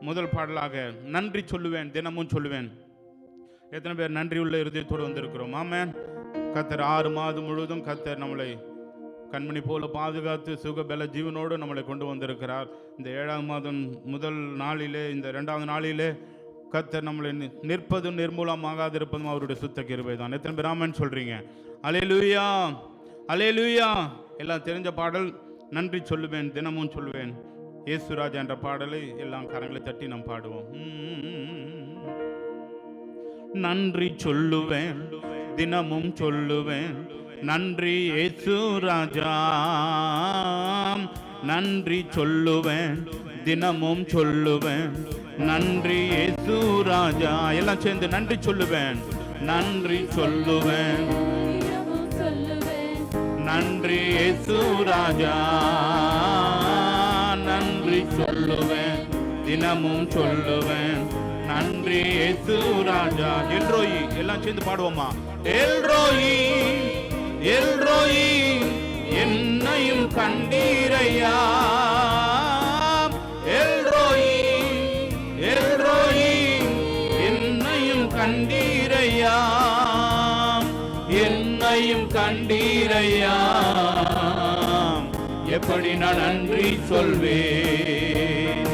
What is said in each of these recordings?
முதல் பாடலாக நன்றி சொல்லுவேன் தினமும் சொல்லுவேன். எத்தனை பேர் நன்றி உள்ள இருதயத்தோடு வந்திருக்கிறோம். ஆமென். கத்தர் ஆறு மாதம் முழுவதும் கத்தர் நம்மளை கண்மணி போல பாதுகாத்து சுகபல ஜீவனோடு நம்மளை கொண்டு வந்திருக்கிறார். இந்த ஏழாம் மாதம் முதல் நாளிலே இந்த ரெண்டாவது நாளிலே கத்தர் நம்மளை நிற்பதும் நிற்பதும் நிர்மூலமாகாதிருப்பதும் அவருடைய சுத்த கிருபை தான் எத்தனை பேர் அலே லூயா அலே லூயா எல்லாம் தெரிஞ்ச பாடல் நன்றி சொல்லுவேன் தினமும் சொல்லுவேன். இயேசுராஜா என்ற பாடலை எல்லாம் கரங்களை தட்டி நாம் பாடுவோம். நன்றி சொல்லுவேன் தினமும் சொல்லுவேன் நன்றி இயேசு ராஜா நன்றி சொல்லுவேன் தினமும் சொல்லுவேன் நன்றி இயேசு ராஜா எல்லாம் சேர்ந்து நன்றி சொல்லுவேன் நன்றி சொல்லுவேன். நன்றி இயேசு ராஜா நன்றி சொல்லுவேன் தினமும் சொல்லுவேன். நன்றி எசு ராஜா. எல்ரோயி எல்லாம் சேர்ந்து பாடுவோமா? எல்ரோயி எல்ரோயி என்னையும் கண்டீரையா? எல்ரோயி எல்ரோயி என்னையும் கண்டீரையா? என்னையும் கண்டீரையா? எப்படி நான் நன்றி சொல்வேன்?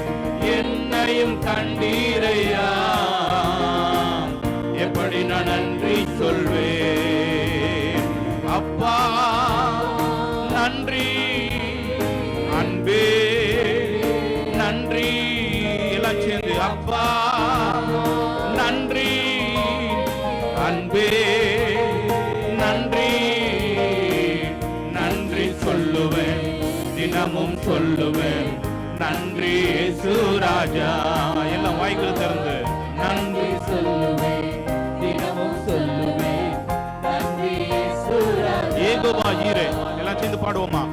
என்னையும் கண்டீரையா? நன்றி சுராஜா எல்லாம் வாய்க்குள்ள திறந்து. நன்றி சொல்லுவேன் தினமும் சொல்லுவேன் நன்றி இயேசுராஜா. ஏகோபா ஈரே. எல்லாம் சேர்ந்து பாடுவோமா?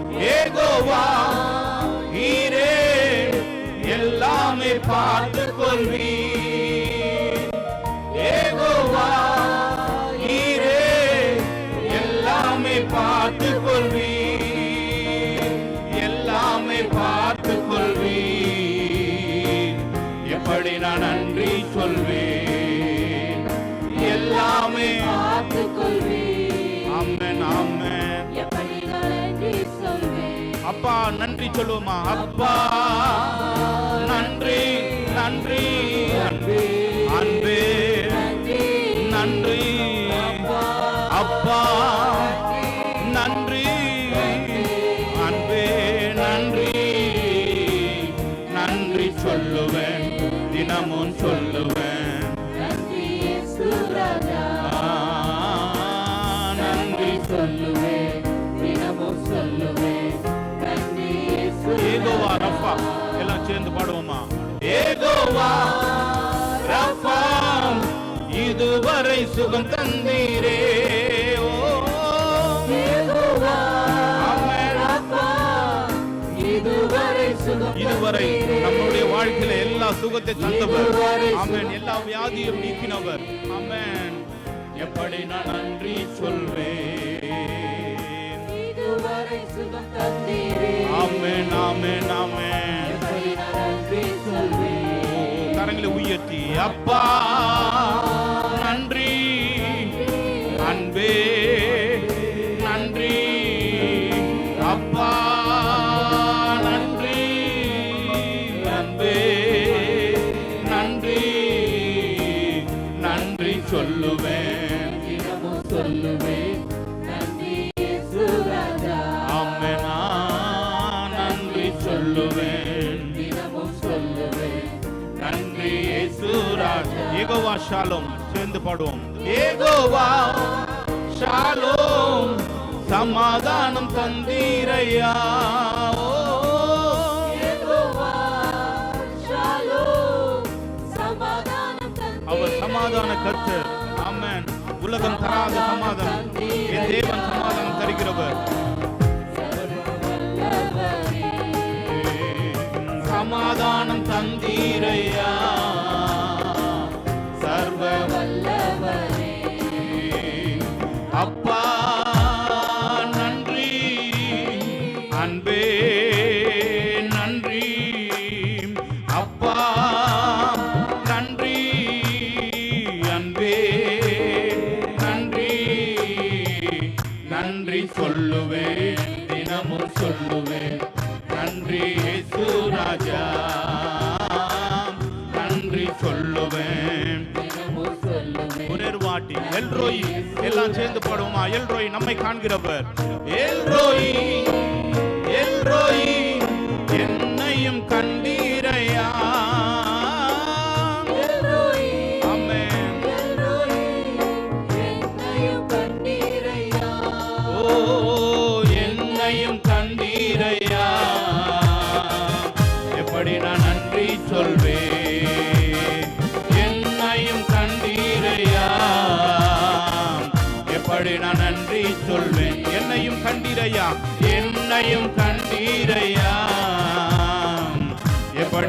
நன்றி சொல்லுவோமா? அப்பா நன்றி நன்றி. ரஃபா இதுவரை சுகம் தந்தீரே. யெகோவா இதுவரை சுகம் இதுவரை தந்தீரே. நம்முடைய வாழ்க்கையில எல்லா சுகத்தை தந்தவர். ஆமென். சுகம் எல்லா வியாதியும் நீக்கினவர். ஆமென். எப்படி நான் நன்றி சொல்வேன்? இதுவரை சுகம் தந்தீரே. ஆமென் ஆமென் ஆமென். எப்படி நான் நன்றி சொல்வேன்? கரங்களை உயர்த்தி அப்பா நன்றி அன்பே நன்றி அப்பா நன்றி அன்பே நன்றி நன்றி சொல்லுவேன் சொல்லுவேன். ஏகோவா ஷாலோம் சேர்ந்து பாடுவோம். ஏகோவா ஷாலோம் சமாதானம் தந்தீரையா. அவர் சமாதான கர்த்தர். ஆமென். உலகம் தராத சமாதானம். என் தேவன் சமாதானம் தருகிறவர். சமாதானம் தந்தீரையா. ரோய் எல்லாம் சேர்ந்து பாடுவோமா? எல்ரோய் நம்மை காண்கிறவர். எல்ரோய் எல் ரோய்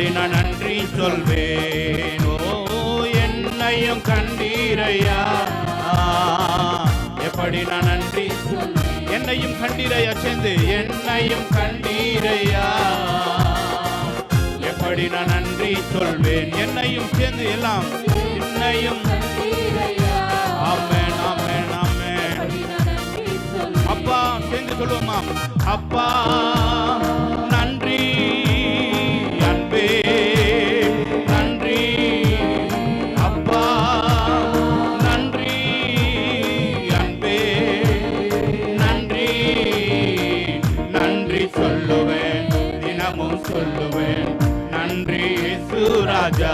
எப்படி நான் நன்றி சொல்வேன் ஓ என்னையும் கண்டீரையா? எப்படி நான் நன்றி என்னையும் கண்டீரையா சேர்ந்து என்னையும் கண்டீரையா? எப்படி நான் நன்றி சொல்வேன். என்னையும் சேர்ந்து எல்லாம் என்னையும் ஆமென் ஆமென் ஆமென். அப்பா சேர்ந்து சொல்லுவோமா? அப்பா. சுராஜா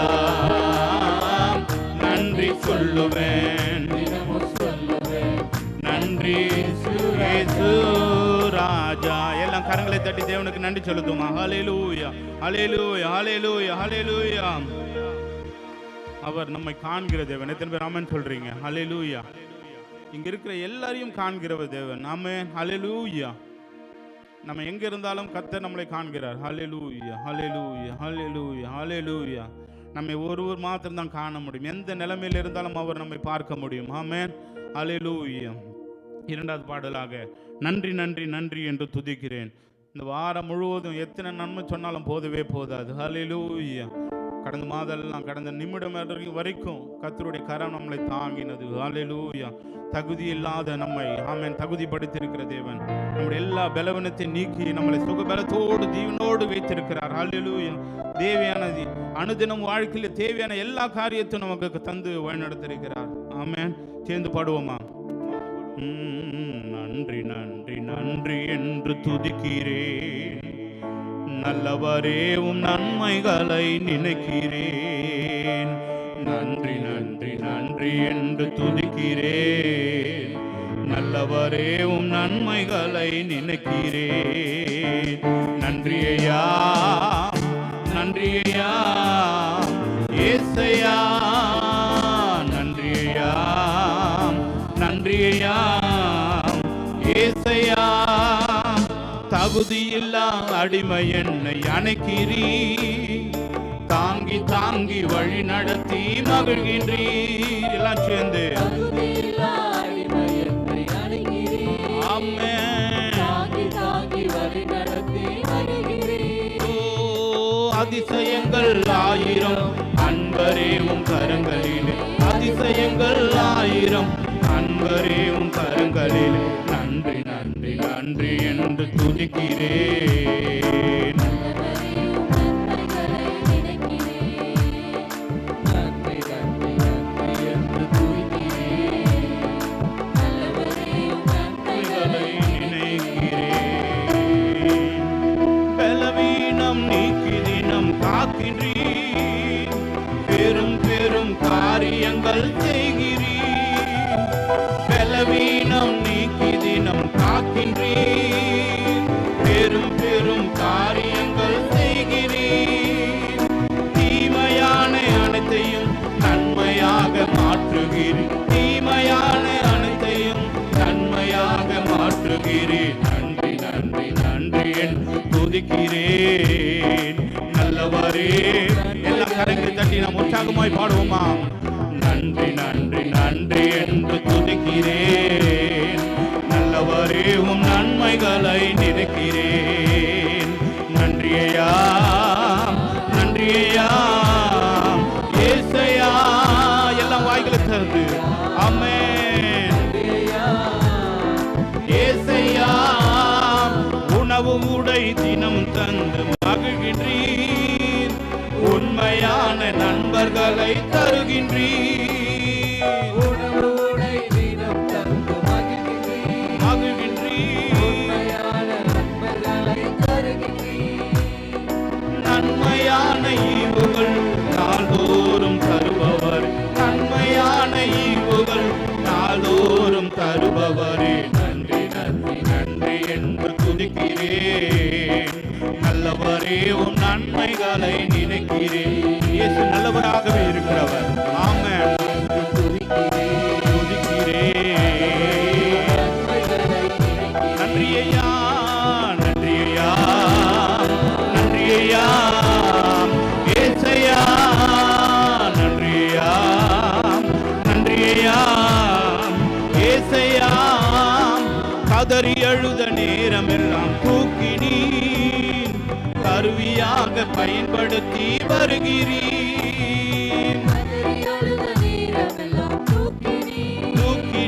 நன்றி சொல்லுவேன். நன்றி இயேசு ராஜா. எல்லாம் கரங்களை தட்டி தேவனுக்கு நன்றி சொல்லுதுமா. ஹalleluya ஹalleluya ஹalleluya ஹalleluya அவர் நம்மை காண்கிற தேவன். எத்தனை பேர் ஆமென் சொல்றீங்க? ஹalleluya இங்க இருக்கிற எல்லாரையும் காண்கிறவர் தேவன். ஆமென். ஹalleluya நம்ம எங்க இருந்தாலும் கத்த நம்மளை காண்கிறார். ஹலெலூயா ஹலெலூயா ஹலெலூயா ஹலெலூயா நம்மை ஒருவர் மாத்திரம் தான் காண முடியும். எந்த நிலைமையில் இருந்தாலும் அவர் நம்மை பார்க்க முடியும். ஆமேன் ஹalleluya இரண்டாவது பாடலாக நன்றி நன்றி நன்றி என்று துதிக்கிறேன். இந்த வாரம் முழுவதும் எத்தனை நன்மை சொன்னாலும் போதவே போதாது. ஹலெலூயா கடந்த மாதெல்லாம் கடந்த நிமிடம் வரைக்கும் கத்தருடைய கரம் நம்மளை தாங்கினது. ஹalleluya தகுதி இல்லாத நம்மை தகுதி தகுதிப்படுத்தியிருக்கிற தேவன். நம்முடைய எல்லா பலவீனத்தை நீக்கி நம்மளை சுகபலத்தோடு தீவனோடு வைத்திருக்கிறார். ஹalleluya தேவையானது அனுதினம் வாழ்க்கையில் தேவையான எல்லா காரியத்தையும் நமக்கு தந்து வழிநடத்திருக்கிறார் ஆமேன். சேர்ந்து பாடுவோமா? உம், நன்றி நன்றி நன்றி என்று துதிக்கிறேன். நல்லவரே உம் நன்மைகளை நினைக்கிறேன். நன்றி நன்றி நன்றி என்று துதிக்கிறேன். நல்லவரே உம் நன்மைகளை நினைக்கிறேன். நன்றியையா நன்றியையா ஏசையா நன்றியையா நன்றியையா. தகுதியில்லா அடிமை என்னை அணைக்கிறீ தாங்கி தாங்கி வழி நடத்தி மகிழ்கின்றீர். எல்லாம் சேர்ந்து. தகுதியில்லா அடிமை என்னை உற்சாகமாய் பாடுவோமா? நன்றி நன்றி நன்றி என்று துதிக்கிறேன். நல்லவரே உம் நன்மைகளை நினைக்கிறேன். நன்றியையா நன்றியையா ஏசையா எல்லாம் வாய்களை தருது அம்மே ஏசையா உணவு உடை தினம் தந்து மகிழ்கின்றீர். அவர்களை தருகின்றீ நன்மையான ஈவுகள் நாள்தோறும் தருபவர். நன்மையான ஈவுகள் நாள்தோறும் தருபவரே. நன்றி நன்றி நன்றி என்று துதிக்கிறேன். நல்லவரே உன் நன்மை நினைக்கிறேன். நல்லவராகவே இருக்கும் பயன்படுத்தி வருகிறீர். தூக்கி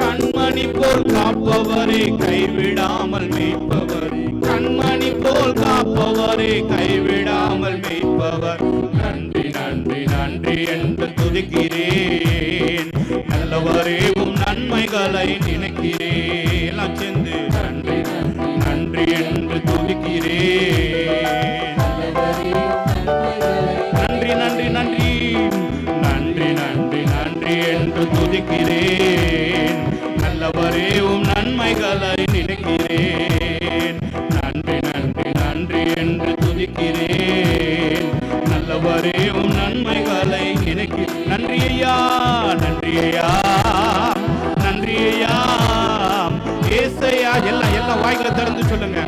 கண்மணி போல் காப்பவரே கைவிடாமல் மீட்பவர். கண்மணி போல் காப்பவரே கைவிடாமல் மீட்பவர். நன்றி நன்றி நன்றி என்று துதிக்கிறேன். நல்லவரே உம் நன்மைகளை நினைக்கிறேன். நன்றி நன்றி நன்றி. நன்றி நன்றி நன்றி என்று துதிக்கிறேன். நல்லவரே உம் நன்மைகளை நினைக்கிறேன். நன்றி நன்றி நன்றி என்று துதிக்கிறேன். நல்லவரே உம் நன்மைகளை நினைக்கிறேன் நன்றி ஐயா நன்றி ஐயா. நன்றி ஐயா. ஏசையா எல்லாம் எல்லாம் வாய்களை திறந்து சொல்லுங்க.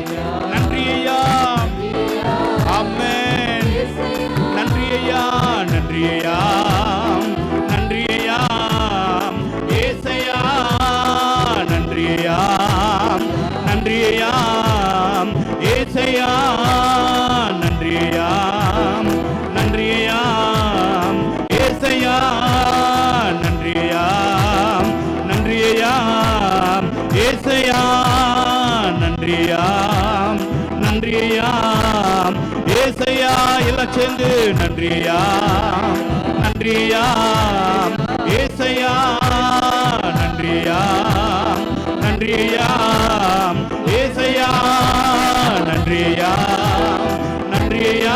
நன்றி ஐயா. நன்றியா? எல்லாம் சேர்ந்து நன்றியா? நன்றியா? ஏசையா? நன்றியா? நன்றியா? ஏசையா? நன்றியா? நன்றியா?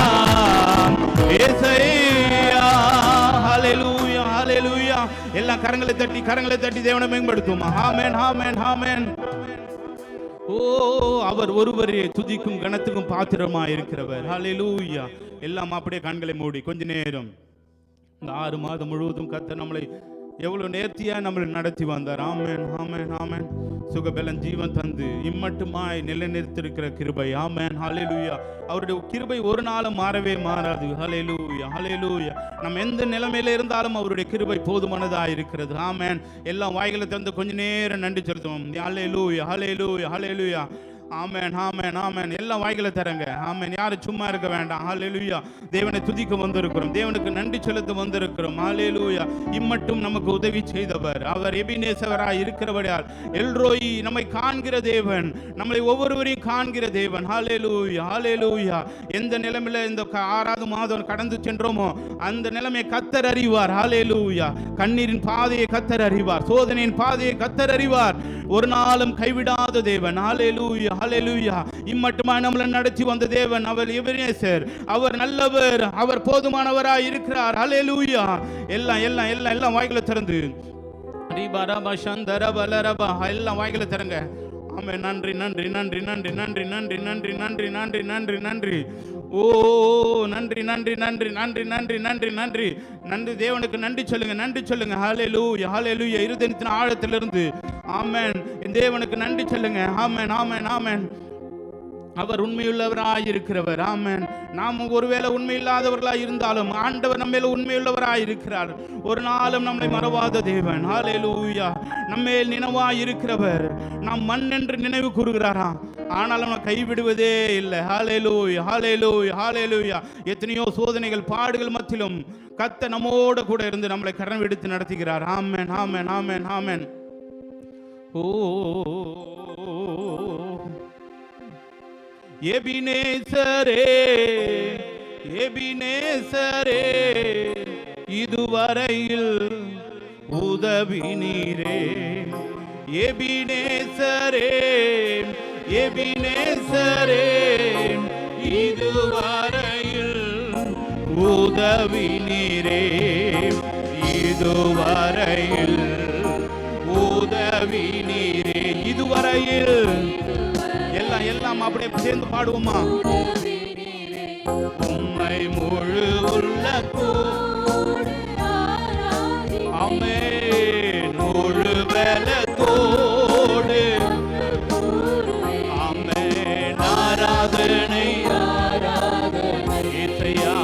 ஏசையா? ஹalleluya ஹalleluya. எல்லாம் கரங்களை தட்டி கரங்களை தட்டி தேவனை மேம்படுத்துவோம். ஆமென் ஆமென் ஆமென். ஓ அவர் ஒருவரே துதிக்கும் கணத்துக்கும் பாத்திரமா இருக்கிறவர் ஹalleluya. எல்லாம் அப்படியே கண்களை மூடி கொஞ்ச நேரம். இந்த ஆறு மாதம் முழுவதும் கத்த நம்மளை எவ்வளவு நேர்த்தியா நம்மளை நடத்தி வந்தார். ஆமேன் ஆமேன் ஆமேன். சுகபலன் ஜீவன் தந்து இம்மட்டுமாய் நிலைநிறுத்திருக்கிற கிருபை. ஆமேன் ஹலேலூயா அவருடைய கிருபை ஒரு நாளும் மாறவே மாறாது. ஹலேலூயா ஹலேலூயா நம்ம எந்த நிலைமையில இருந்தாலும் அவருடைய கிருபை போதுமானதா இருக்கிறது. ஆமேன். எல்லாம் வாய்களை திறந்து கொஞ்ச நேரம் நன்றி செலுத்துவோம். ஹalleluya ஹalleluya லூயா ஆமேன் ஆமேன் ஆமேன். எல்லா வாய்களை தரங்க. ஆமேன். யாரும் சும்மா இருக்க வேண்டாம். ஹalleluya தேவனை துதிக்க வந்திருக்கிறோம். தேவனுக்கு நன்றி செலுத்த வந்திருக்கிறோம். ஹாலேலூயா இம்மட்டும் நமக்கு உதவி செய்தவர். அவர் எபிநேசவராய் இருக்கிறபடியால் எல்ரோய் நம்மை காண்கிற தேவன். நம்மளை ஒவ்வொருவரையும் காண்கிற தேவன். ஹாலேலூயா ஹாலேலூயா எந்த நிலைமையில இந்த ஆறாவது மாதம் கடந்து சென்றோமோ அந்த நிலைமையை கத்தர் அறிவார். ஹாலேலூயா கண்ணீரின் பாதையை கத்தர் அறிவார். சோதனையின் பாதையை கத்தர் அறிவார். ஒரு நாளும் கைவிடாத தேவன். ஹாலேலூயா ஹalleluya இம்மட்டுமா நம்மளை நடத்தி வந்த தேவன் அவர் எபினேசர் அவர் நல்லவர் அவர் போதுமானவரா இருக்கிறார். ஹalleluya எல்லாம் எல்லாம் எல்லாம் எல்லாம் வாய்களை திறந்து. ரீபா ரபா சந்தர பலரபா எல்லாம் வாய்களை திறங்க. ஆமே நன்றி நன்றி நன்றி நன்றி நன்றி நன்றி நன்றி நன்றி நன்றி நன்றி நன்றி ஓ நன்றி நன்றி நன்றி நன்றி நன்றி நன்றி நன்றி நன்றி தேவனுக்கு நன்றி சொல்லுங்க நன்றி சொல்லுங்க ஹalleluya ஹalleluya இருதயத்தின் ஆழத்திலிருந்து ஆமேன் தேவனுக்கு நன்றி சொல்லுங்க ஆமேன் ஆமேன் ஆமேன் அவர் உண்மையுள்ளவராயிருக்கிறவர். ஆமன். நாம் ஒருவேளை உண்மையில்லாதவர்களாய் இருந்தாலும் ஆண்டவர் நம்ம மேல உண்மையுள்ளவராய் இருக்கிறார் ஒரு நாளும் நம்மை மறவாத தேவன். ஹalleluya. நம்மேல் நினைவாய் இருக்கிறவர் நாம் மண் என்று நினைவு கூறுகிறாராம் ஆனாலும் நம்ம கைவிடுவதே இல்லை. ஹalleluya ஹalleluya ஹalleluya. எத்தனையோ சோதனைகள் பாடுகள் மத்தியிலும் கத்த நம்மோட கூட இருந்து நம்மளை கடன் எடுத்து நடத்துகிறார். ஆமென் ஆமேன் ஆமேன் ஆமென். ஓ எபினேசரே எபினேசரே இதுவரையில் உதவினீரே எபினேசரே எபினேசரே இதுவரையில் உதவினீரே இதுவரையில் உதவினீரே இதுவரையில் பாடுவோமா? அப்படியே சேர்ந்து பாடுவோமா? உம்மை முழு உள்ள ஆமென் முழு பலத்தோடு ஆராதனை இசையா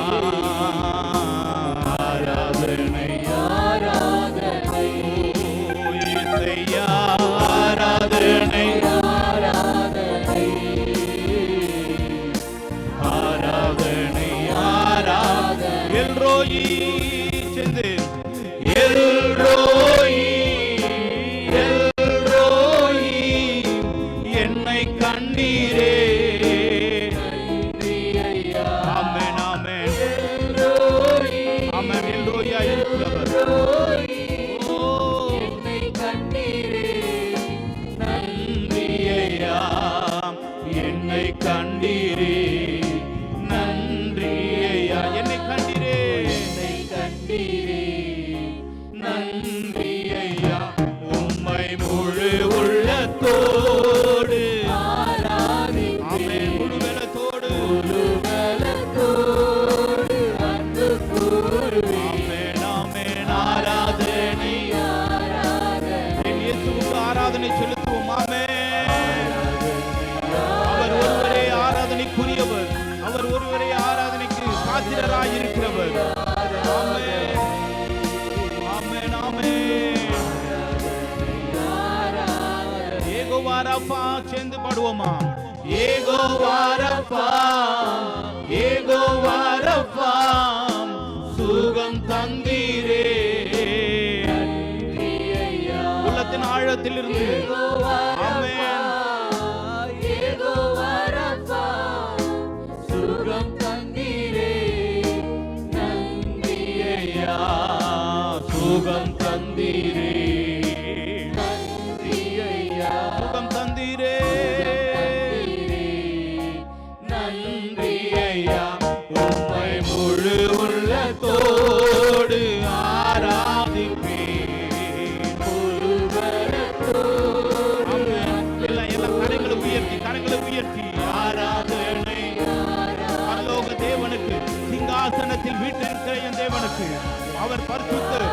ஆராதனை இசையா. city. chegou Arafat. அவர் பரிசுத்தர்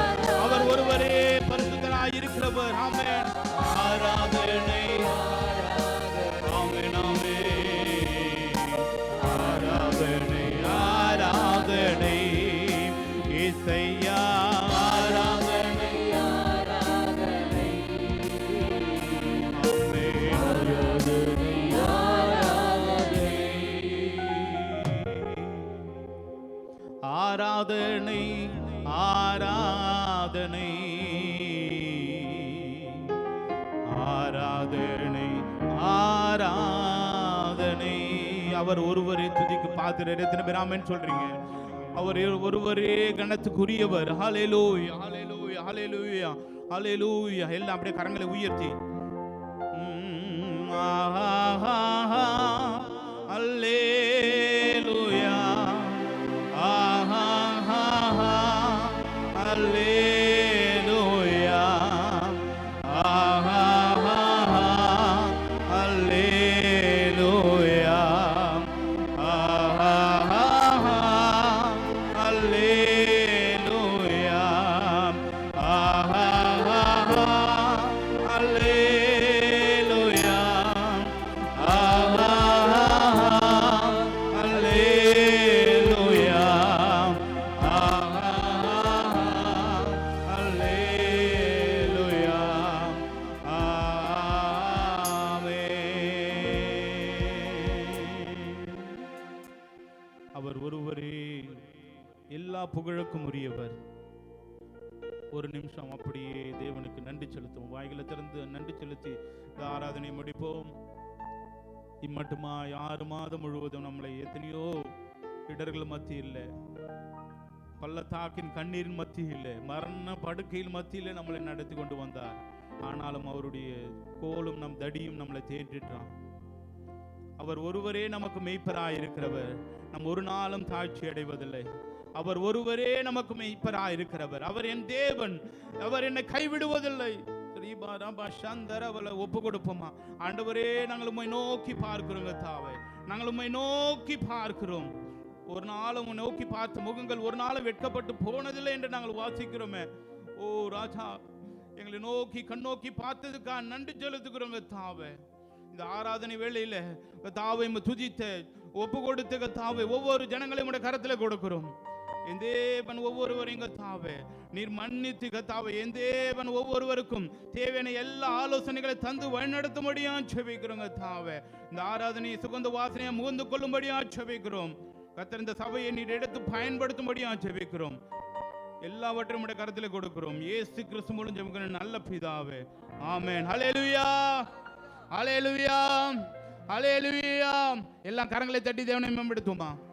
ஆராதனை ஆராதனை ஆராதனை. அவர் ஒருவரே துதிக்கு பாத்திரர். எத்தனை பேர் சொல்றீங்க? அவர் ஒருவரே கணத்துக்குரியவர் ஹalleluya ஹalleluya ஹalleluya ஹalleluya எல்லாம் அப்படியே கரங்களை உயர்த்தி. ஆஹா. ஆராதனை முடிப்போம். இம்மட்டுமா ஆறு மாதம் முழுவதும் நம்மளை எத்தனையோ இடர்கள் மத்தியில் பள்ளத்தாக்கின் கண்ணீரின் மத்தியில் மரண படுக்கையில் மத்தியில் நம்மளை நடத்தி கொண்டு வந்தார். ஆனாலும் அவருடைய கோலும் நம் தடியும் நம்மளை தேற்றிட்டான். அவர் ஒருவரே நமக்கு மெய்ப்பராய் இருக்கிறவர் நம் ஒரு நாளும் தாழ்ச்சி அடைவதில்லை. அவர் ஒருவரே நமக்கு மெய்ப்பராய் இருக்கிறவர் அவர் என் தேவன். அவர் என்னை கைவிடுவதில்லை. திரு ஒப்பு கொடுப்போமா? ஆண்டவரே நாங்கள் உண்மை நோக்கி பார்க்கிறோங்க தாவை. நாங்கள் உண்மை நோக்கி பார்க்கிறோம். ஒரு நாளும் நோக்கி பார்த்த முகங்கள் ஒரு நாளும் வெட்கப்பட்டு போனதில்லை என்று நாங்கள் வாசிக்கிறோமே. ஓ ராஜா எங்களை நோக்கி கண்ணோக்கி பார்த்ததுக்காக நன்றி செலுத்துக்கிறோங்க தாவை. இந்த ஆராதனை வேளையில் தாவை துதித்த ஒப்பு கொடுத்த தாவை ஒவ்வொரு ஜனங்களையும் உடைய கரத்தில் கொடுக்கிறோம். என் தேவன் ஒவ்வொருவரையும் கத்தாவே நீர் மன்னித்து கத்தாவே என் தேவன் ஒவ்வொருவருக்கும் தேவையான எல்லா ஆலோசனைகளை தந்து வழிநடத்தும்படியா செபிக்கிறோங்க தாவே. இந்த ஆராதனையை சுகந்த வாசனையை முகந்து கொள்ளும்படியா செபிக்கிறோம். கத்தர் இந்த சபையை நீர் எடுத்து பயன்படுத்தும்படியா செபிக்கிறோம். எல்லாவற்றையும் உடைய கருத்தில் கொடுக்கிறோம். ஏசு கிறிஸ்து மூலம் ஜெபிக்கிற நல்ல பிதாவே. ஆமேன். ஹalleluya. ஹalleluya. ஹalleluya. எல்லாம் கரங்களை தட்டி தேவனை மேம்படுத்துமா